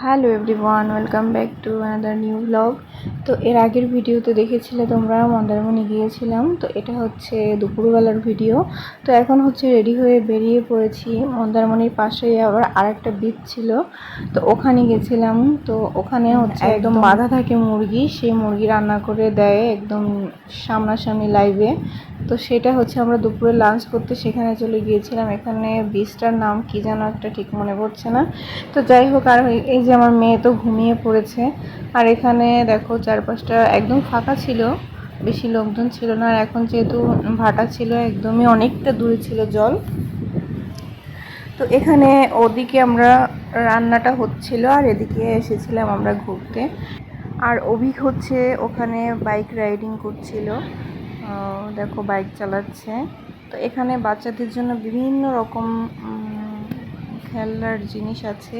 Hello everyone welcome back to another new blog তো এর আগের ভিডিওতে দেখেছিলে তোমরা মন্দারমণি গিয়েছিলাম তো এটা হচ্ছে দুপুরবেলার ভিডিও তো এখন হচ্ছে রেডি হয়ে বেরিয়ে পড়েছি। মন্দারমণির পাশেই আবার আরেকটা বিচ ছিল তো ওখানে গেছিলাম। তো ওখানে হচ্ছে একদম। বাঁধা থাকে মুরগি সেই মুরগি রান্না করে দেয় একদম সামনাসামনি লাইভে তো সেটা হচ্ছে আমরা দুপুরে লাঞ্চ করতে সেখানে চলে গিয়েছিলাম। এখানে বীজটার নাম কি যেন একটা ঠিক মনে পড়ছে না। তো যাই হোক, আর এই যে আমার মেয়ে তো ঘুমিয়ে পড়েছে। আর এখানে দেখো চারপাশটা একদম ফাঁকা ছিল, বেশি লোকজন ছিল না। আর এখন যেহেতু ভাটা ছিল, একদমই অনেকটা দূরে ছিল জল। তো এখানে ওদিকে আমরা রান্নাটা হচ্ছিল আর এদিকে এসেছিলাম আমরা ঘুরতে। আর অভিক হচ্ছে ওখানে বাইক রাইডিং করছিল। দেখো বাইক চালাচ্ছে। তো এখানে বাচ্চাদের জন্য বিভিন্ন রকম উম, খেলনার জিনিস আছে।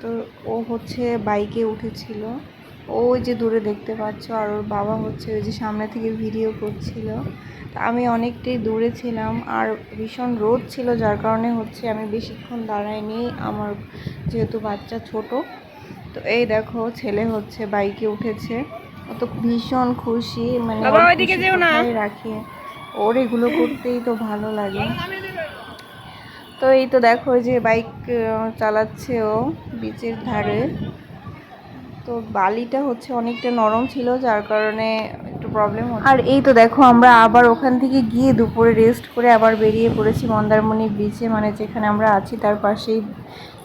তো ও হচ্ছে বাইকে উঠেছিল। ও ওই যে দূরে দেখতে পাচ্ছ আর ওর বাবা হচ্ছে ওই যে সামনে থেকে ভিডিও করছিল। তো আমি অনেকটাই দূরে ছিলাম আর ভীষণ রোদ ছিল যার কারণে হচ্ছে আমি বেশিক্ষণ দাঁড়াইনি আমার যেহেতু বাচ্চা ছোট। তো এই দেখো ছেলে হচ্ছে বাইকে উঠেছে। ও তো ভীষণ খুশি মানে রাখি? ওর এগুলো করতেই তো ভালো লাগে। তো এই তো দেখো যে বাইক চালাচ্ছে ও বিচের ধারে। তো বালিটা হচ্ছে অনেকটা নরম ছিল যার কারণে একটু প্রবলেম আর এই তো দেখো আমরা আবার ওখান থেকে গিয়ে দুপুরে রেস্ট করে আবার বেরিয়ে পড়েছি মন্দারমণি বিচে মানে যেখানে আমরা আছি তার পাশেই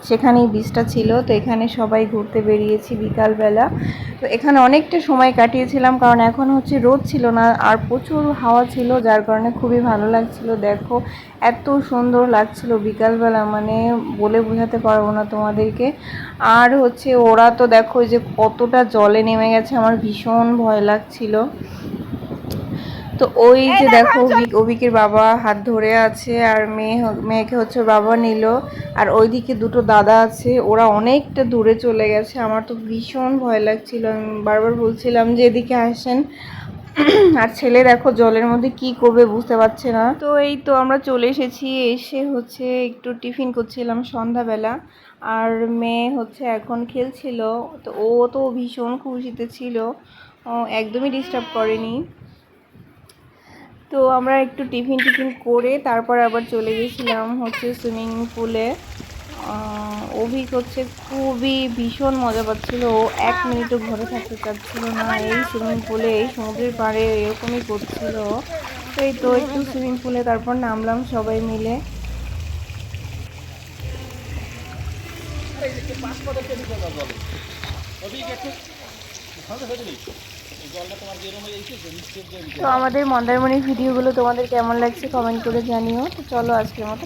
সেখানেই বিচটা ছিল। তো এখানে সবাই ঘুরতে বেরিয়েছি বিকালবেলা। তো এখানে অনেকটা সময় কাটিয়েছিলাম কারণ এখন হচ্ছে রোদ ছিল না, আর প্রচুর হাওয়া ছিল, যার কারণে খুবই ভালো লাগছিল। দেখো, এত সুন্দর লাগছিল বিকালবেলা মানে বলে বোঝাতে পারব না তোমাদেরকে। আর হচ্ছে ওরা তো দেখো যে কতটা জলে নেমে গেছে, আমার ভীষণ ভয় লাগছিল। তো ওই যে দেখো অভিক অভিকের বাবা হাত ধরে আছে আর মেয়ে মেয়েকে হচ্ছে ওর বাবা নিল। আর ওইদিকে দুটো দাদা আছে ওরা অনেকটা দূরে চলে গেছে। আমার তো ভীষণ ভয় লাগছিল। আমি বারবার বলছিলাম যে এদিকে আসেন। আর ছেলে দেখো জলের মধ্যে কি করবে বুঝতে পারছে না। তো এই তো আমরা চলে এসেছি এসে হচ্ছে একটু টিফিন করছিলাম সন্ধ্যাবেলা। আর মেয়ে হচ্ছে এখন খেলছিল। তো ও তো ভীষণ খুশিতে ছিল। একদমই ডিস্টার্ব করেনি। তো আমরা একটু টিফিন টিফিন করে তারপর আবার চলে গেছিলাম হচ্ছে সুইমিং পুলে। অভিক হচ্ছে খুবই ভীষণ মজা পাচ্ছিল। ও এক মিনিটও ঘরে থাকতে চাচ্ছিল না। এই সুইমিং পুলে, এই সমুদ্রের পাড়ে এরকমই করছিল। তো এই তো একটু সুইমিং পুলে তারপর নামলাম সবাই মিলে। তো আমাদের মন্দারমণির ভিডিওগুলো তোমাদের কেমন লাগছে কমেন্ট করে জানিও। তো চলো আজকের মতো